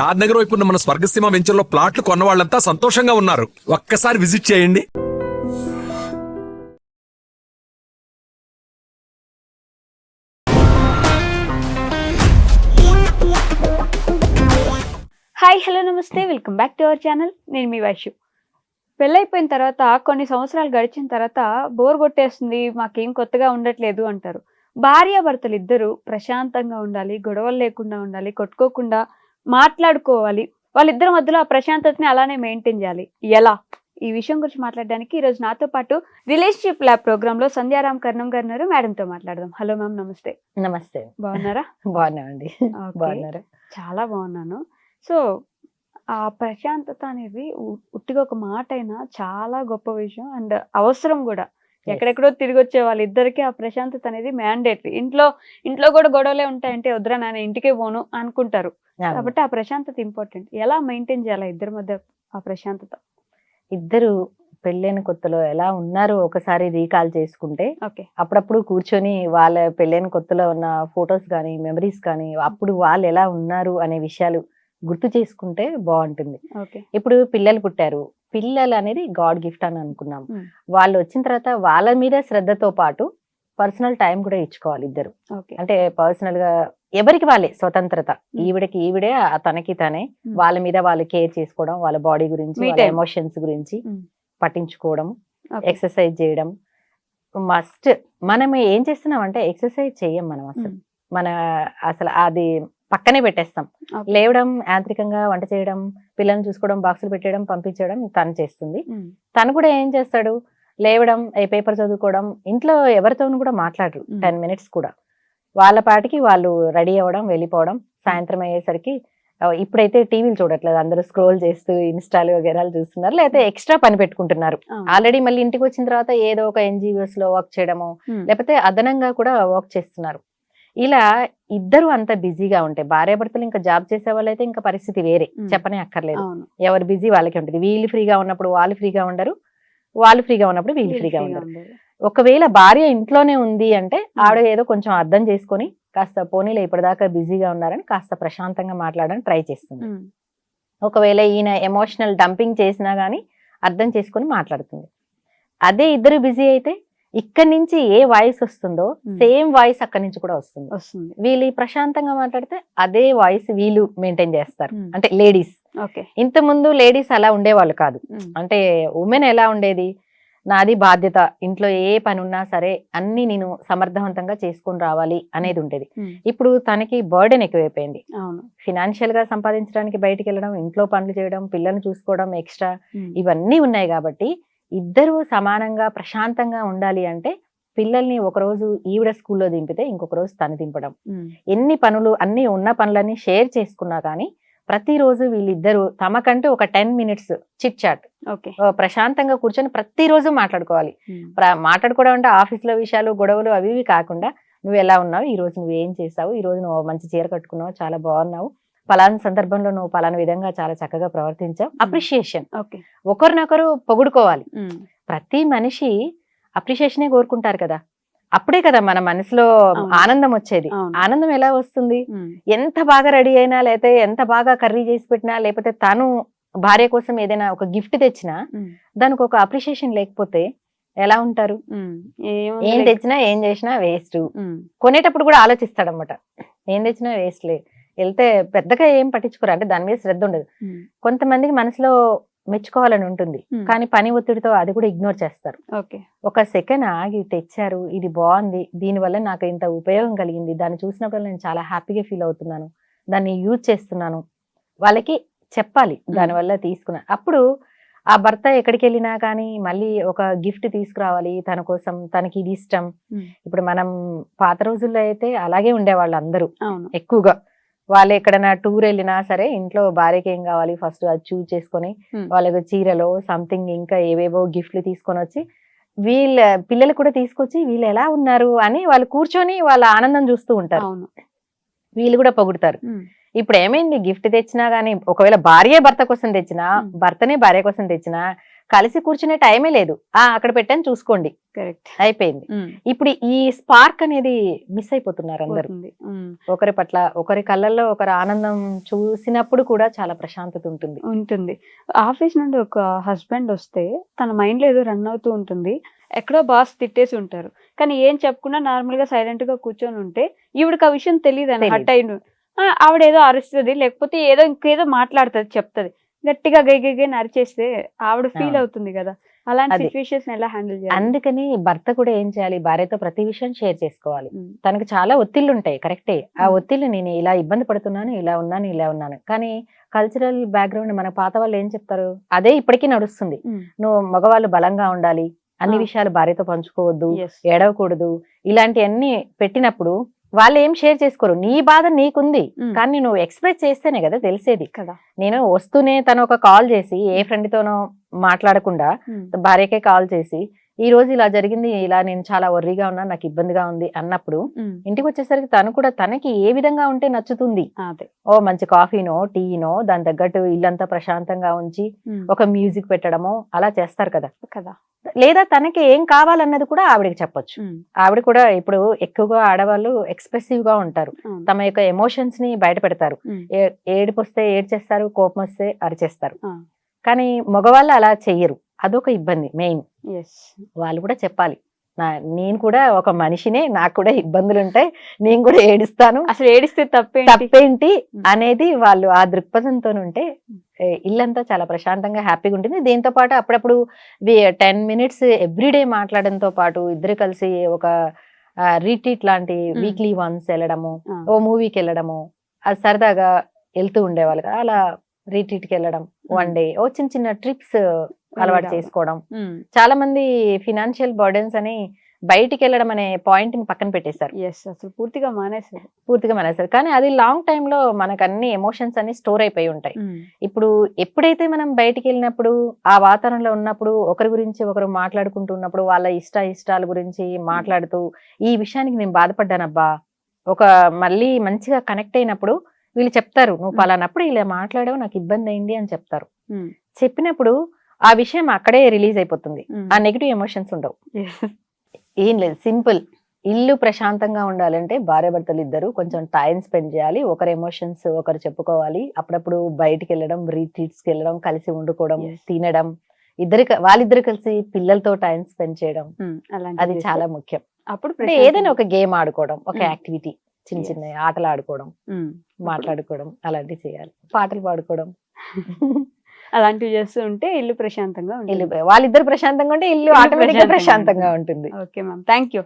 షాద్ నగర్ వైపు ఉన్న మన స్వర్గసీమ వెంచర్లో ప్లాట్లు కొన్న వాళ్ళంతా సంతోషంగా ఉన్నారు. ఒక్కసారి విజిట్ చేయండి. హాయ్ హలో నమస్తే. Welcome back to our channel నేను మీ వైషు. పెళ్ళైపోయిన తర్వాత కొన్ని సంవత్సరాలు గడిచిన తర్వాత బోర్ కొట్టేస్తుంది మాకేం కొత్తగా ఉండట్లేదు అంటారు. భార్యాభర్తలు ఇద్దరు ప్రశాంతంగా ఉండాలి గొడవలు లేకుండా ఉండాలి కొట్టుకోకుండా మాట్లాడుకోవాలి. వాళ్ళిద్దరి మధ్యలో ఆ ప్రశాంతతని అలానే మెయింటైన్ చేయాలి. ఎలా? ఈ విషయం గురించి మాట్లాడడానికి ఈరోజు నాతో పాటు రిలేషన్షిప్ ల్యాబ్ ప్రోగ్రామ్లో సంధ్యారాం కర్ణం గారు ఉన్నారు మేడం తో మాట్లాడదాం. హలో మ్యామ్ నమస్తే. నమస్తే. బాగున్నారా? బాగున్నామండి. బాగున్నారు? చాలా బాగున్నాను. సో ఆ ప్రశాంతత అనేది ఉట్టిగా ఒక మాట అయినా చాలా గొప్ప విషయం. అండ్ అవసరం కూడా. ఎక్కడెక్కడో తిరిగి వచ్చే వాళ్ళిద్దరికి ఆ ప్రశాంతత అనేది మ్యాండేటరీ ఇంట్లో ఇంట్లో కూడా గొడవలే ఉంటాయంటే వద్దురా నాన్న ఇంటికే పోను అనుకుంటారు. కాబట్టి ఆ ప్రశాంతత ఇంపార్టెంట్ ఎలా మెయింటైన్ చేయాలి ఇద్దరి మధ్య ఆ ప్రశాంతత? ఇద్దరు పెళ్ళైన కొత్తలో ఎలా ఉన్నారో ఒకసారి రీకాల్ చేసుకుంటే ఓకే. అప్పుడప్పుడు కూర్చొని వాళ్ళ పెళ్ళైన కొత్తలో ఉన్న ఫొటోస్ కానీ మెమరీస్ కానీ అప్పుడు వాళ్ళు ఎలా ఉన్నారు అనే విషయాలు గుర్తు చేసుకుంటే బాగుంటుంది. ఓకే. ఇప్పుడు పిల్లలు పుట్టారు. పిల్లలు అనేది గాడ్ గిఫ్ట్ అని అనుకున్నాం. వాళ్ళు వచ్చిన తర్వాత వాళ్ళ మీద శ్రద్ధతో పాటు పర్సనల్ టైం కూడా ఇచ్చుకోవాలి ఇద్దరు అంటే పర్సనల్గా ఎవరికి వాళ్ళే స్వతంత్రత. ఈవిడకి ఈవిడే తనకి తనే. వాళ్ళ మీద వాళ్ళు కేర్ చేసుకోవడం వాళ్ళ బాడీ గురించి వాళ్ళ. ఎమోషన్స్ గురించి. పట్టించుకోవడం ఎక్సర్సైజ్ చేయడం మస్ట్ మనం ఏం చేస్తున్నాం అంటే ఎక్సర్సైజ్ చేయం మనం అసలు. మన అసలు అది పక్కనే పెట్టేస్తాం. లేవడం యాంత్రికంగా వంట చేయడం పిల్లల్ని చూసుకోవడం బాక్సులు పెట్టడం పంపించడం తను చేస్తుంది. తను కూడా ఏం చేస్తాడు? లేవడం ఏ పేపర్ చదువుకోవడం ఇంట్లో ఎవరితోనూ కూడా మాట్లాడరు. టెన్ మినిట్స్ కూడా. వాళ్ళ పాటికి వాళ్ళు రెడీ అవ్వడం వెళ్ళిపోవడం సాయంత్రం అయ్యేసరికి ఇప్పుడైతే టీవీలు చూడట్లేదు. అందరూ స్క్రోల్ చేస్తూ ఇన్స్టాలు వగేరాలు చూస్తున్నారు. లేకపోతే ఎక్స్ట్రా పని పెట్టుకుంటున్నారు. ఆల్రెడీ మళ్ళీ ఇంటికి వచ్చిన తర్వాత ఏదో ఒక ఎన్జిఓస్లో వర్క్ చేయడము లేకపోతే అదనంగా కూడా వర్క్ చేస్తున్నారు. ఇలా ఇద్దరు అంత బిజీగా ఉంటాయి భార్యాభర్తలు ఇంకా జాబ్ చేసే వాళ్ళైతే ఇంకా పరిస్థితి వేరే. చెప్పనే అక్కర్లేదు. ఎవరు బిజీ వాళ్ళకి ఉంటుంది. వీళ్ళు ఫ్రీగా ఉన్నప్పుడు వాళ్ళు ఫ్రీగా ఉండరు. వాళ్ళు ఫ్రీగా ఉన్నప్పుడు వీళ్ళు ఫ్రీగా ఉండరు. ఒకవేళ భార్య ఇంట్లోనే ఉంది అంటే ఆవిడ ఏదో కొంచెం అర్థం చేసుకొని కాస్త పోనీలే ఇప్పటిదాకా బిజీగా ఉన్నారని కాస్త ప్రశాంతంగా మాట్లాడడానికి ట్రై చేస్తుంది. ఒకవేళ ఈయన ఎమోషనల్ డంపింగ్ చేసినా గానీ అర్థం చేసుకొని మాట్లాడుతుంది. అదే ఇద్దరు బిజీ అయితే ఇక్కడి నుంచి ఏ వాయిస్ వస్తుందో Hmm. సేమ్ వాయిస్ అక్కడి నుంచి కూడా వస్తుంది. వీళ్ళు ప్రశాంతంగా మాట్లాడితే అదే వాయిస్ వీళ్ళు మెయింటైన్ చేస్తారు. Hmm. అంటే లేడీస్. ఓకే. ఇంత ముందు లేడీస్ అలా ఉండేవాళ్ళు కాదు. ఉమ్, అంటే ఉమెన్ ఎలా ఉండేది? నాది బాధ్యత. ఇంట్లో ఏ పని ఉన్నా సరే అన్ని నేను సమర్థవంతంగా చేసుకొని రావాలి అనేది ఉండేది. ఇప్పుడు తనకి బర్డెన్ ఎక్కువైపోయింది. అవును. ఫినాన్షియల్గా సంపాదించడానికి బయటికి వెళ్ళడం ఇంట్లో పనులు చేయడం పిల్లల్ని చూసుకోవడం ఎక్స్ట్రా ఇవన్నీ ఉన్నాయి కాబట్టి ఇద్దరు సమానంగా ప్రశాంతంగా ఉండాలి అంటే పిల్లల్ని ఒక రోజు ఈవిడ స్కూల్లో దింపితే ఇంకొక రోజు తను దింపడం. ఎన్ని పనులు అన్ని ఉన్న పనులన్నీ షేర్ చేసుకున్నా కానీ ప్రతిరోజు వీళ్ళిద్దరూ తమకంటూ ఒక ten minutes chit chat. Okay. ప్రశాంతంగా కూర్చొని ప్రతిరోజు మాట్లాడుకోవాలి. మాట్లాడుకోవడం అంటే ఆఫీస్లో విషయాలు గొడవలు అవి ఇవి కాకుండా నువ్వు ఎలా ఉన్నావు? ఈ రోజు నువ్వు ఏం చేసావు? ఈ రోజు నువ్వు మంచి చీర కట్టుకున్నావు చాలా బాగున్నావు. పలానా సందర్భంలో నువ్వు పలానా విధంగా చాలా చక్కగా ప్రవర్తించావు. అప్రిషియేషన్ ఓకే ఒకరినొకరు పొగుడుకోవాలి. ఉమ్, ప్రతి మనిషి అప్రిషియేషనే కోరుకుంటారు కదా. అప్పుడే కదా మన మనసులో. ఆనందం వచ్చేది. ఆనందం ఎలా వస్తుంది? ఉమ్, ఎంత బాగా రెడీ అయినా లేకపోతే ఎంత బాగా కర్రీ చేసి పెట్టినా లేకపోతే తను భార్య కోసం ఏదైనా ఒక గిఫ్ట్ తెచ్చినా దానికి ఒక అప్రిషియేషన్ లేకపోతే ఎలా ఉంటారు? ఏం తెచ్చినా ఏం చేసినా వేస్ట్ కొనేటప్పుడు కూడా ఆలోచిస్తాడనమాట ఏం తెచ్చినా వేస్ట్ లే. వెళ్తే పెద్దగా ఏం పట్టించుకోరు. అంటే దాని మీద శ్రద్ధ ఉండదు. కొంతమందికి మనసులో మెచ్చుకోవాలని ఉంటుంది. కానీ పని ఒత్తిడితో అది కూడా ఇగ్నోర్ చేస్తారు. ఓకే. ఒక సెకండ్ ఆగి తెచ్చారు ఇది బాగుంది దీనివల్ల నాకు ఇంత ఉపయోగం కలిగింది దాన్ని చూసినప్పుడు నేను చాలా హ్యాపీగా ఫీల్ అవుతున్నాను దాన్ని యూజ్ చేస్తున్నాను వాళ్ళకి చెప్పాలి దానివల్ల తీసుకున్నా. అప్పుడు ఆ భర్త ఎక్కడికి వెళ్ళినా కానీ మళ్ళీ ఒక గిఫ్ట్ తీసుకురావాలి తన కోసం తనకి ఇది ఇష్టం. ఇప్పుడు మనం పాత రోజుల్లో అయితే అలాగే ఉండేవాళ్ళు అందరూ ఎక్కువగా. వాళ్ళు ఎక్కడైనా టూర్ వెళ్ళినా సరే ఇంట్లో భార్యకి ఏం కావాలి? ఫస్ట్ అది చూజ్ చేసుకొని Hmm. వాళ్ళకి చీరలో సంథింగ్ ఇంకా ఏవేవో గిఫ్ట్లు తీసుకొని వచ్చి వీళ్ళ పిల్లలు కూడా తీసుకొచ్చి వీళ్ళు ఎలా ఉన్నారు అని వాళ్ళు కూర్చొని వాళ్ళ ఆనందం చూస్తూ ఉంటారు. వీళ్ళు కూడా పొగుడుతారు. ఉమ్, ఇప్పుడు ఏమైంది గిఫ్ట్ తెచ్చినా గానీ ఒకవేళ భార్య భర్త కోసం తెచ్చినా. భర్తనే భార్య కోసం తెచ్చినా కలిసి కూర్చునే టైమే లేదు. ఆ అక్కడ పెట్టాను చూసుకోండి. కరెక్ట్. అయిపోయింది. ఇప్పుడు ఈ స్పార్క్ అనేది మిస్ అయిపోతున్నారు అందరు ఒకరి పట్ల ఒకరి కళ్ళల్లో ఒకరి ఆనందం చూసినప్పుడు కూడా చాలా ప్రశాంతత ఉంటుంది. ఉంటుంది. ఆఫీస్ నుండి ఒక హస్బెండ్ వస్తే తన మైండ్లో ఏదో రన్ అవుతూ ఉంటుంది. ఎక్కడో బాస్ తిట్టేసి ఉంటారు. కానీ ఏం చెప్పకుండా నార్మల్గా సైలెంట్గా కూర్చొని ఉంటే ఈవిడకి ఆ విషయం తెలియదు అని. హట్ అయిన ఆవిడ ఏదో అరుస్తుంది లేకపోతే ఏదో ఇంకేదో మాట్లాడుతుంది చెప్తది. గట్టిగా గై గై గై అరిచేస్తే ఆవిడ ఫీల్. అవుతుంది కదా. అలాంటి అది. సిచ్యువేషన్స్ ఎలా హ్యాండిల్ చేయాలి? అందుకని భర్త కూడా ఏం చేయాలి? భార్యతో ప్రతి విషయం షేర్ చేసుకోవాలి. తనకు చాలా ఒత్తిళ్ళు ఉంటాయి కరెక్టే. ఆ. ఒత్తిళ్ళు నేను ఇలా ఇబ్బంది పడుతున్నాను ఇలా ఉన్నాను ఇలా ఉన్నాను. కానీ కల్చరల్ బ్యాక్గ్రౌండ్ మన పాత వాళ్ళు ఏం చెప్తారు? అదే ఇప్పటికీ నడుస్తుంది. నువ్వు మగవాళ్ళు బలంగా ఉండాలి అన్ని. విషయాలు భార్యతో పంచుకోవద్దు. ఏడవకూడదు. ఇలాంటివన్నీ పెట్టినప్పుడు వాళ్ళు ఏం షేర్ చేసుకోరు. నీ బాధ నీకుంది. కానీ నువ్వు ఎక్స్ప్రెస్ చేస్తేనే కదా తెలిసేది. కదా. నేను వస్తూనే తను ఒక కాల్ చేసి ఏ ఫ్రెండ్ తోనో మాట్లాడకుండా భార్యకే కాల్ చేసి ఈ రోజు ఇలా జరిగింది ఇలా నేను చాలా వర్రీగా ఉన్నా నాకు ఇబ్బందిగా ఉంది అన్నప్పుడు ఇంటికి వచ్చేసరికి తను కూడా తనకి ఏ విధంగా ఉంటే నచ్చుతుంది. ఓ మంచి కాఫీనో టీనో దాని తగ్గట్టు ఇల్లంతా ప్రశాంతంగా ఉంచి ఒక మ్యూజిక్ పెట్టడమో అలా చేస్తారు కదా. కదా. లేదా తనకి ఏం కావాలన్నది కూడా ఆవిడకి చెప్పొచ్చు. ఆవిడ కూడా ఇప్పుడు ఎక్కువగా ఆడవాళ్ళు ఎక్స్ప్రెసివ్గా ఉంటారు. తమ యొక్క ఎమోషన్స్ని బయట పెడతారు. ఏడుపు వస్తే ఏడ్చేస్తారు కోపం వస్తే అరిచేస్తారు. కానీ మగవాళ్ళు అలా చెయ్యరు. అదొక ఇబ్బంది మెయిన్ yes. వాళ్ళు కూడా చెప్పాలి. నా నేను కూడా ఒక మనిషినే నాకు కూడా ఇబ్బందులు ఉంటాయి నేను కూడా ఏడుస్తాను. అసలు ఏడిస్తే తప్పేంటి? తప్పేంటి ఉమ్. అనేది వాళ్ళు ఆ దృక్పథంతో ఉంటే ఇల్లంతా చాలా ప్రశాంతంగా హ్యాపీగా ఉంటుంది. దీంతో పాటు అప్పుడప్పుడు టెన్ మినిట్స్ ఎవ్రీడే మాట్లాడడంతో పాటు ఇద్దరు కలిసి ఒక రీట్రీట్ లాంటి ఉమ్. వీక్లీ వన్స్ వెళ్ళడము ఓ మూవీకి వెళ్ళడము అది సరదాగా వెళ్తూ ఉండేవాళ్ళు కదా అలా retreat కి వెళ్ళడం వన్ డే ఓ చిన్న చిన్న ట్రిప్స్ అలవాటు చేసుకోవడం. చాలా మంది ఫినాన్షియల్ బర్డెన్స్ అని బయటికి వెళ్ళడం అనే పాయింట్ని పక్కన పెట్టేశారు. అసలు పూర్తిగా మానేసారు పూర్తిగా మనసారు కానీ అది లాంగ్ టైమ్లో మనకు అన్ని ఎమోషన్స్ అన్ని స్టోర్ అయిపోయి ఉంటాయి. ఇప్పుడు ఎప్పుడైతే మనం బయటికి వెళ్ళినప్పుడు ఆ వాతావరణంలో ఉన్నప్పుడు ఒకరి గురించి ఒకరు మాట్లాడుకుంటూ ఉన్నప్పుడు వాళ్ళ ఇష్ట ఇష్టాల గురించి మాట్లాడుతూ ఈ విషయానికి నేను బాధపడ్డానబ్బా. ఒక మళ్ళీ మంచిగా కనెక్ట్ అయినప్పుడు వీళ్ళు చెప్తారు నువ్వు. పలానప్పుడు ఇలా మాట్లాడావు నాకు ఇబ్బంది అయింది అని చెప్తారు. చెప్పినప్పుడు ఆ విషయం అక్కడే రిలీజ్ అయిపోతుంది. ఆ నెగిటివ్ ఎమోషన్స్ ఉండవు. ఏం లేదు. సింపుల్. ఇల్లు ప్రశాంతంగా ఉండాలంటే భార్యాభర్తలు ఇద్దరు కొంచెం టైం స్పెండ్ చేయాలి. ఒకరి ఎమోషన్స్ ఒకరు చెప్పుకోవాలి. అప్పుడప్పుడు బయటికి వెళ్ళడం రీట్రీట్స్కి వెళ్ళడం కలిసి వండుకోవడం. తినడం ఇద్దరు వాళ్ళిద్దరు కలిసి పిల్లలతో టైం స్పెండ్ చేయడం. అది చాలా ముఖ్యం. అప్పుడు ఏదైనా ఒక గేమ్ ఆడుకోవడం ఒక. యాక్టివిటీ చిన్న. చిన్న ఆటలు ఆడుకోవడం మాట్లాడుకోవడం అలాంటివి చేయాలి. పాటలు పాడుకోవడం. అలాంటివి చేస్తూ ఉంటే ఇల్లు ప్రశాంతంగా ఉంటుంది. వాళ్ళిద్దరు ప్రశాంతంగా ఉంటే ఇల్లు ఆటోమేటిక్ ప్రశాంతంగా ఉంటుంది. Okay ma'am. Thank you.